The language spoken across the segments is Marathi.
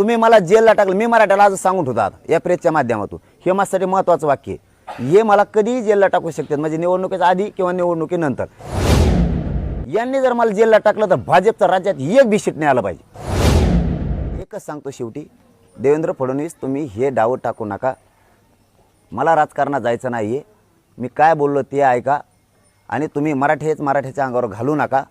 तुम्ही मला जेलला टाकलं मी मराठ्याला आज सांगून ठेवतो आता या प्रेसच्या माध्यमातून. हे माझ्यासाठी महत्त्वाचं वाक्य आहे. हे मला कधीही जेलला टाकू शकतात म्हणजे निवडणुकीच्या आधी किंवा निवडणुकीनंतर यांनी जर मला जेलला टाकलं तर भाजपचं राज्यात एक बिशीट नाही आलं पाहिजे. एकच सांगतो शेवटी देवेंद्र फडणवीस तुम्ही हे डाव टाकू नका. मला राजकारणात जायचं नाही आहे मी काय बोललो ते ऐका. आणि तुम्ही मराठीच मराठीच्या अंगावर घालू नका.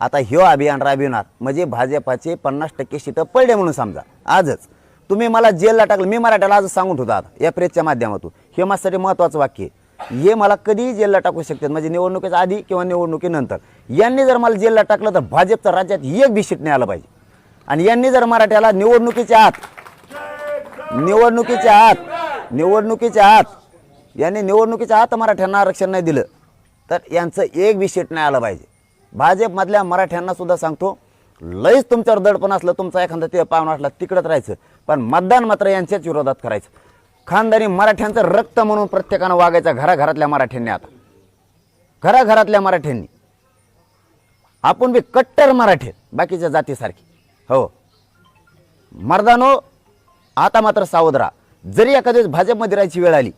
आता ह्यो अभियान राबविणार. म्हणजे भाजपाचे पन्नास टक्के शीतं पडले म्हणून समजा. आजच. तुम्ही मला जेलला टाकलं मी मराठ्याला आज सांगून होता आता या प्रेसच्या माध्यमातून. हे माझ्यासाठी महत्त्वाचं वाक्य आहे. हे मला कधीही जेलला टाकू शकतात म्हणजे निवडणुकीच्या आधी किंवा निवडणुकीनंतर. यांनी जर मला जेलला टाकलं तर भाजपचं राज्यात एक बी नाही आलं पाहिजे. आणि यांनी जर मराठ्याला निवडणुकीच्या आत निवडणुकीच्या आत निवडणुकीच्या आत यांनी निवडणुकीच्या आत मराठ्यांना आरक्षण नाही दिलं तर यांचं एक बी नाही आलं पाहिजे. भाजपमधल्या मराठ्यांना सुद्धा सांगतो लईच तुमच्यावर दडपण असलं तुमचा एखादा ते पाहुणा असला तिकडंच राहायचं. पण मतदान मात्र यांच्याच विरोधात करायचं. खानदानी मराठ्यांचं रक्त म्हणून प्रत्येकानं वागायचं घराघरातल्या मराठ्यांनी आता. घराघरातल्या मराठ्यांनी. आपण बी कट्टर मराठी बाकीच्या जातीसारखी. हो. मर्दानो आता मात्र सावध राहा. जरी एखाद्या भाजपमध्ये राहायची वेळ आली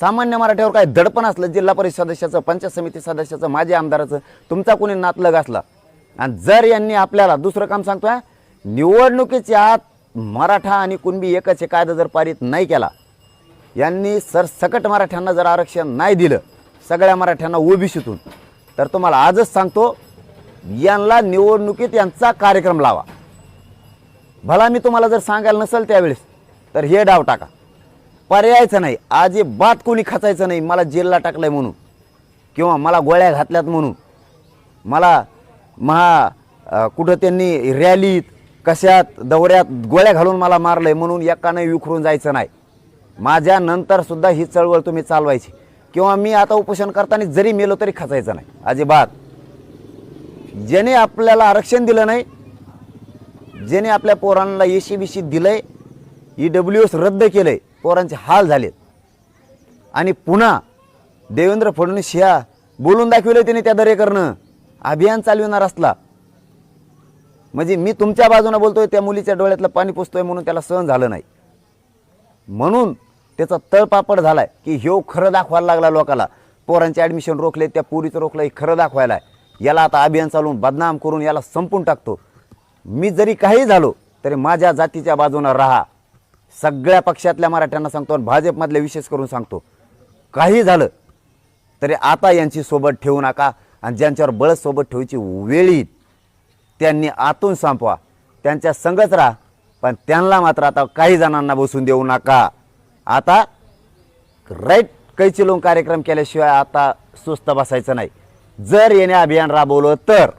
सामान्य मराठ्यावर काय दडपण असलं जिल्हा परिषद सदस्याचं पंचायत समिती सदस्याचं माजी आमदाराचं तुमचा कोणी नातलग असला आणि जर यांनी आपल्याला दुसरं काम सांगतोय निवडणुकीच्या आत मराठा आणि कुणबी एकच हे कायदा जर पारित नाही केला यांनी सरसकट मराठ्यांना जर आरक्षण नाही दिलं सगळ्या मराठ्यांना ओबीसीतून तर तुम्हाला आजच सांगतो यांना निवडणुकीत यांचा कार्यक्रम लावा. भला मी तुम्हाला जर सांगायला नसेल त्यावेळेस तर हे डाव टाका. पर्यायचं नाही. अजिबात कोणी खचायचं नाही. मला जेलला टाकलंय म्हणून. किंवा मला गोळ्या घातल्यात म्हणून. मला महा कुठं त्यांनी रॅलीत कशात दौऱ्यात गोळ्या घालून मला मारलं आहे म्हणून एकानं विखरून जायचं नाही. माझ्या ही चळवळ तुम्ही चालवायची. किंवा मी आता उपोषण करताना जरी मेलो तरी खचायचं नाही. अजिबात. ज्याने आपल्याला आरक्षण दिलं नाही ज्याने आपल्या पोरांना एसी दिलं आहे ई डब्ल्यू एस रद्द केलं आहे पोरांचे हाल झालेत. आणि पुन्हा देवेंद्र फडणवीस ह्या बोलून दाखविलं त्याने त्या दरेकरनं. अभियान चालविणार असला. म्हणजे मी तुमच्या बाजूनं बोलतोय त्या मुलीच्या डोळ्यातलं पाणी पुसतोय म्हणून त्याला सहन झालं नाही. म्हणून त्याचा तळपापड झालाय की ह्यो खरं दाखवायला लागला लोकाला. पोरांचे ॲडमिशन रोखले त्या पुरीचं रोखलं हे खरं दाखवायला आहे याला आता अभियान चालवून बदनाम करून याला संपून टाकतो. मी जरी काही झालो तरी माझ्या जातीच्या बाजूनं राहा. सगळ्या पक्षातल्या मराठ्यांना सांगतो आणि भाजपमधल्या विशेष करून सांगतो. काही झालं तरी आता यांची सोबत ठेवू नका आणि ज्यांच्यावर बळच सोबत ठेवायची वेळ येईल त्यांनी आतून संपवा. त्यांच्या संगच राहा पण त्यांना मात्र आता काही जणांना बसून देऊ नका. आता राईट कैची लोक कार्यक्रम केल्याशिवाय आता सुस्त बसायचं नाही. जर येणे अभियान राबवलं तर